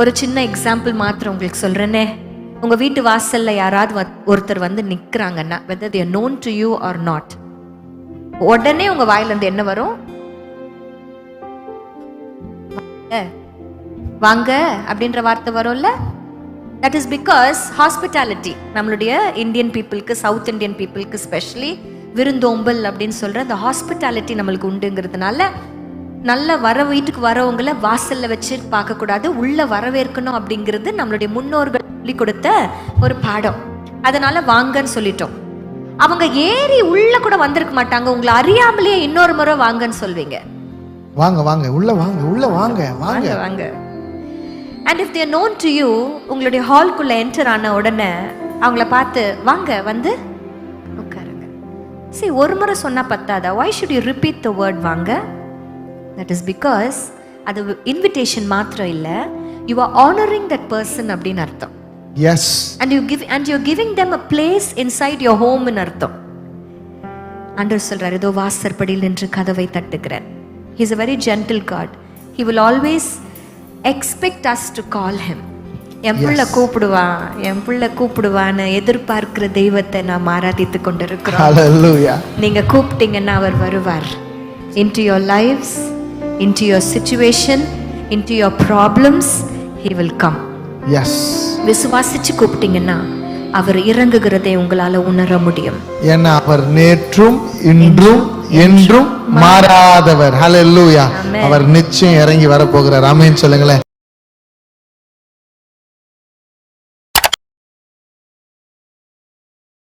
ஒரு சின்ன எக்ஸாம்பிள் மாத்திரம் உங்களுக்கு சொல்றேனே. உங்க வீட்டு வாசல்ல யாராவது ஒருத்தர் வந்து நிக்கிறாங்கன்னா whether they're known to you or not உடனே உங்க வாயில இருந்து என்ன வரும்? வாங்க, வாங்க அப்படின்ற வார்த்தை வரும்ல? தட் இஸ் பிகாஸ் ஹாஸ்பிட்டாலிட்டி நம்மளுடைய இந்தியன் பீப்புளுக்கு சவுத் இந்தியன் பீப்புளுக்கு ஸ்பெஷலி விருந்தோம்பல் அப்படின்னு சொல்ற அந்த ஹாஸ்பிட்டாலிட்டி நம்மளுக்கு உண்டுங்கிறதுனால நல்ல வர வீட்டுக்கு வரவங்கள வாசல்ல வச்சு பார்க்கக்கூடாது. உள்ள வரவேற்கணும் அப்படிங்கிறது நம்மளுடைய முன்னோர்கள் சொல்லி கொடுத்த ஒரு பாடம். அதனால வாங்கன்னு சொல்லிட்டோம். அவங்க ஏறி உள்ள கூட வந்திருக்க மாட்டாங்க. உங்களை அறியாமலேயே இன்னொரு முறை வாங்கன்னு சொல்வீங்க. வாங்க வாங்க. உள்ள வாங்க உள்ள வாங்க வாங்க. வாங்க and if they're known to you உங்களுடைய ஹால்குள்ள என்டர் ஆன உடனே அவங்கள பார்த்து வாங்க வந்து உட்காருங்க. சரி ஒரு முறை சொன்னா பத்தாதா? Why should you repeat the word வாங்க தட் இஸ் பிகாஸ் அது இன்விடேஷன் மாத்திரம் இல்லை. You are honouring that person அப்படின்னு அர்த்தம். Yes and you give and you giving them a place inside your home ன்னு அர்த்தம். ஆண்டவர் சொல்றார் ஏதோ வாசற்படியில் நின்று கதவை he is a very gentle god. He will always expect us to call him. என் புள்ள கூப்பிடுவான் என் புள்ள கூப்பிடுவான்னு எதிர்பார்க்கிற தெய்வத்தை நாம் ஆராதித்து கொண்டிருக்கிறோம். நீங்க கூப்பிட்டீங்கன்னா அவர் வருவார். Into your lives into your situation into your problems he will come. Yes விசுவாசிச்சு கூப்பிட்டீங்கன்னா அவர் இறங்குகிறதை உங்களால உணர முடியும். ஏன்னா அவர் நேற்றும் இன்றும் என்றும் மாறாதவர். ஹalleluya அவர் நிச்சயம் இறங்கி வரப்போகிறார். ஆமென் சொல்லுங்களேன்.